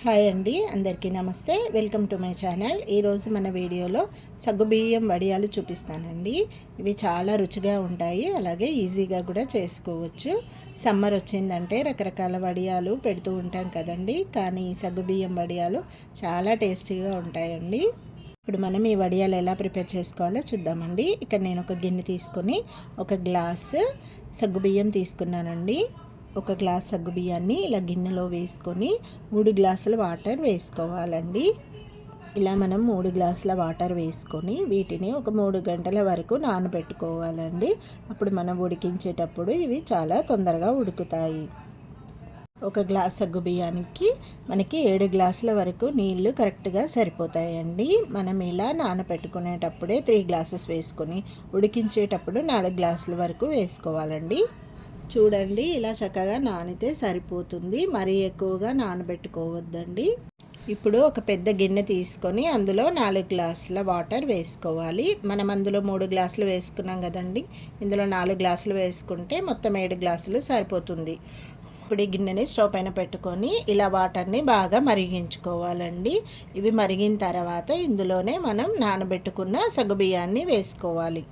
Hi అండి అందరికీ నమస్తే. Welcome to my channel. ఈరోజు మన వీడియోలో సగ్గుబియ్యం వడియాలు చూపిస్తానండి. ఇవి చాలా రుచిగా ఉంటాయి అలాగే ఈజీగా కూడా చేసుకోవచ్చు. సమ్మర్ వచ్చిందంటే రకరకాల వడియాలు పెడుతూ ఉంటాం కదండి. కానీ ఈ సగ్గుబియ్యం వడియాలు చాలా టేస్టీగా ఉంటాయండి. ఇప్పుడు మనం ఈ వడియాలు ఎలా ప్రిపేర్ చేసుకోవాలో చూద్దామండి. ఇక్కడ నేను ఒక గిన్నె తీసుకొని ఒక గ్లాస్ సగ్గుబియ్యం తీసుకున్నానండి. ఒక గ్లాస్ సగ్గు బియ్యాన్ని ఇలా గిన్నెలో వేసుకొని మూడు గ్లాసుల వాటర్ వేసుకోవాలండి. ఇలా మనం మూడు గ్లాసుల వాటర్ వేసుకొని వీటిని ఒక మూడు గంటల వరకు నానబెట్టుకోవాలండి. అప్పుడు మనం ఉడికించేటప్పుడు ఇవి చాలా తొందరగా ఉడుకుతాయి. ఒక గ్లాస్ సగ్గు బియ్యానికి మనకి ఏడు గ్లాసుల వరకు నీళ్ళు కరెక్ట్గా సరిపోతాయండి. మనం ఇలా నానబెట్టుకునేటప్పుడే త్రీ గ్లాసెస్ వేసుకొని ఉడికించేటప్పుడు నాలుగు గ్లాసుల వరకు వేసుకోవాలండి. చూడండి ఇలా చక్కగా నానితే సరిపోతుంది. మరీ ఎక్కువగా నానబెట్టుకోవద్దండి. ఇప్పుడు ఒక పెద్ద గిన్నె తీసుకొని అందులో నాలుగు గ్లాసుల వాటర్ వేసుకోవాలి. మనం అందులో మూడు గ్లాసులు వేసుకున్నాం కదండి. ఇందులో నాలుగు గ్లాసులు వేసుకుంటే మొత్తం ఏడు గ్లాసులు సరిపోతుంది. ఇప్పుడు ఈ గిన్నెని స్టవ్ పైన పెట్టుకొని ఇలా వాటర్ని బాగా మరిగించుకోవాలండి. ఇవి మరిగిన తర్వాత ఇందులోనే మనం నానబెట్టుకున్న సగ్గుబియ్యాన్ని వేసుకోవాలి.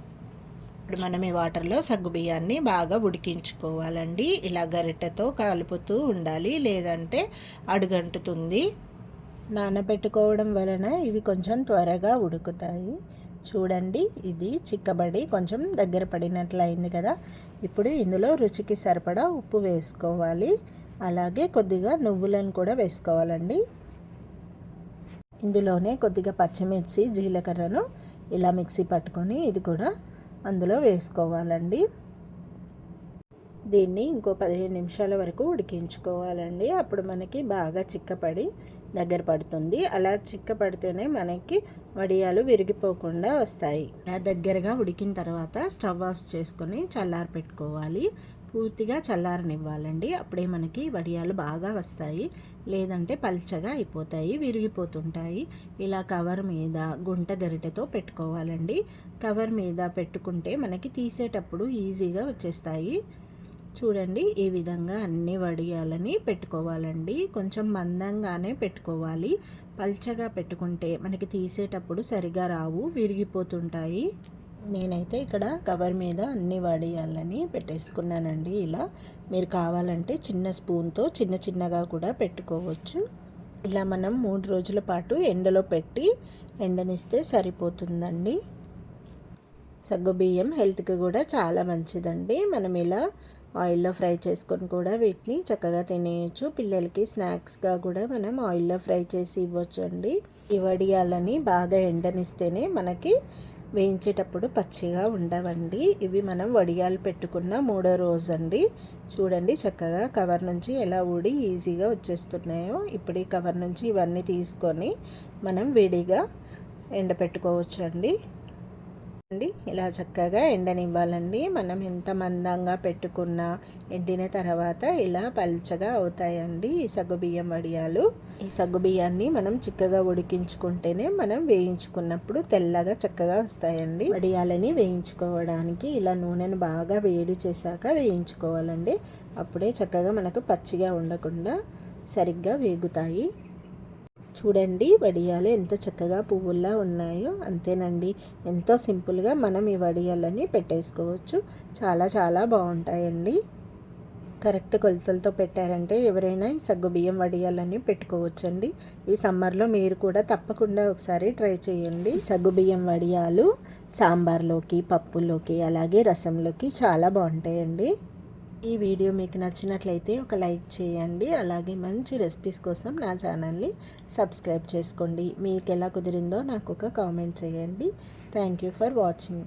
ఇప్పుడు మనం ఈ వాటర్లో సగ్గు బియ్యాన్ని బాగా ఉడికించుకోవాలండి. ఇలా గరిటెతో కలుపుతూ ఉండాలి లేదంటే అడుగంటుతుంది. నానబెట్టుకోవడం వలన ఇవి కొంచెం త్వరగా ఉడుకుతాయి. చూడండి ఇది చిక్కబడి కొంచెం దగ్గర పడినట్లయింది కదా. ఇప్పుడు ఇందులో రుచికి సరిపడా ఉప్పు వేసుకోవాలి. అలాగే కొద్దిగా నువ్వులను కూడా వేసుకోవాలండి. ఇందులోనే కొద్దిగా పచ్చిమిర్చి జీలకర్రను ఇలా మిక్సీ పట్టుకొని ఇది కూడా అందులో వేసుకోవాలండి. దీన్ని ఇంకో పదిహేను నిమిషాల వరకు ఉడికించుకోవాలండి. అప్పుడు మనకి బాగా చిక్కపడి దగ్గర పడుతుంది. అలా చిక్కపడితేనే మనకి వడియాలు విరిగిపోకుండా వస్తాయి. అలా దగ్గరగా ఉడికిన తర్వాత స్టవ్ ఆఫ్ చేసుకొని చల్లారి పెట్టుకోవాలి పూర్తిగా చల్లారనివ్వాలండి. అప్పుడే మనకి వడియాలు బాగా వస్తాయి. లేదంటే పల్చగా అయిపోతాయి విరిగిపోతుంటాయి. ఇలా కవర్ మీద గుంట గరిటెతో పెట్టుకోవాలండి. కవర్ మీద పెట్టుకుంటే మనకి తీసేటప్పుడు ఈజీగా వచ్చేస్తాయి. చూడండి ఈ విధంగా అన్ని వడియాలని పెట్టుకోవాలండి. కొంచెం మందంగానే పెట్టుకోవాలి. పల్చగా పెట్టుకుంటే మనకి తీసేటప్పుడు సరిగా రావు విరిగిపోతుంటాయి. నేనైతే ఇక్కడ కవర్ మీద అన్ని వడియాలని పెట్టేసుకున్నానండి ఇలా. మీరు కావాలంటే చిన్న స్పూన్తో చిన్న చిన్నగా కూడా పెట్టుకోవచ్చు. ఇలా మనం మూడు రోజుల పాటు ఎండలో పెట్టి ఎండనిస్తే సరిపోతుందండి. సగ్గుబియ్యం హెల్త్కి కూడా చాలా మంచిదండి. మనం ఇలా ఆయిల్లో ఫ్రై చేసుకొని కూడా వీటిని చక్కగా తినేయచ్చు. పిల్లలకి స్నాక్స్గా కూడా మనం ఆయిల్లో ఫ్రై చేసి ఇవ్వచ్చు అండి ఈ వడియాలని బాగా ఎండనిస్తేనే మనకి వేయించేటప్పుడు పచ్చిగా ఉండవండి. ఇవి మనం వడియాలు పెట్టుకున్న మూడో రోజు అండి చూడండి చక్కగా కవర్ నుంచి ఎలా ఊడి ఈజీగా వచ్చేస్తున్నాయో. ఇప్పుడు ఈ కవర్ నుంచి ఇవన్నీ తీసుకొని మనం విడిగా ఎండపెట్టుకోవచ్చు అండి అండి. ఇలా చక్కగా ఎండనివ్వాలండి. మనం ఎంత మందంగా పెట్టుకున్న ఎండిన తర్వాత ఇలా పల్చగా అవుతాయండి ఈ సగ్గుబియ్యం వడియాలు. ఈ సగ్గుబియ్యాన్ని మనం చిక్కగా ఉడికించుకుంటేనే మనం వేయించుకున్నప్పుడు తెల్లగా చక్కగా వస్తాయండి. వడియాలని వేయించుకోవడానికి ఇలా నూనెను బాగా వేడి చేశాక వేయించుకోవాలండి. అప్పుడే చక్కగా మనకు పచ్చిగా ఉండకుండా సరిగ్గా వేగుతాయి. చూడండి వడియాలు ఎంత చక్కగా పువ్వుల్లా ఉన్నాయో అంతేనండి. ఎంతో సింపుల్గా మనం ఈ వడియాలని పెట్టేసుకోవచ్చు. చాలా చాలా బాగుంటాయండి. కరెక్ట్ కొలతలతో పెట్టారంటే ఎవరైనా ఈ సగ్గుబియ్యం వడియాలని పెట్టుకోవచ్చండి. ఈ సమ్మర్లో మీరు కూడా తప్పకుండా ఒకసారి ట్రై చేయండి. సగ్గుబియ్యం వడియాలు సాంబార్లోకి పప్పులోకి అలాగే రసంలోకి చాలా బాగుంటాయండి. ఈ వీడియో మీకు నచ్చినట్లయితే ఒక లైక్ చేయండి. అలాగే మంచి రెసిపీస్ కోసం నా ఛానల్ని సబ్స్క్రైబ్ చేసుకోండి. మీకు ఎలా కుదిరిందో నాకు ఒక కామెంట్ చేయండి. Thank you for watching.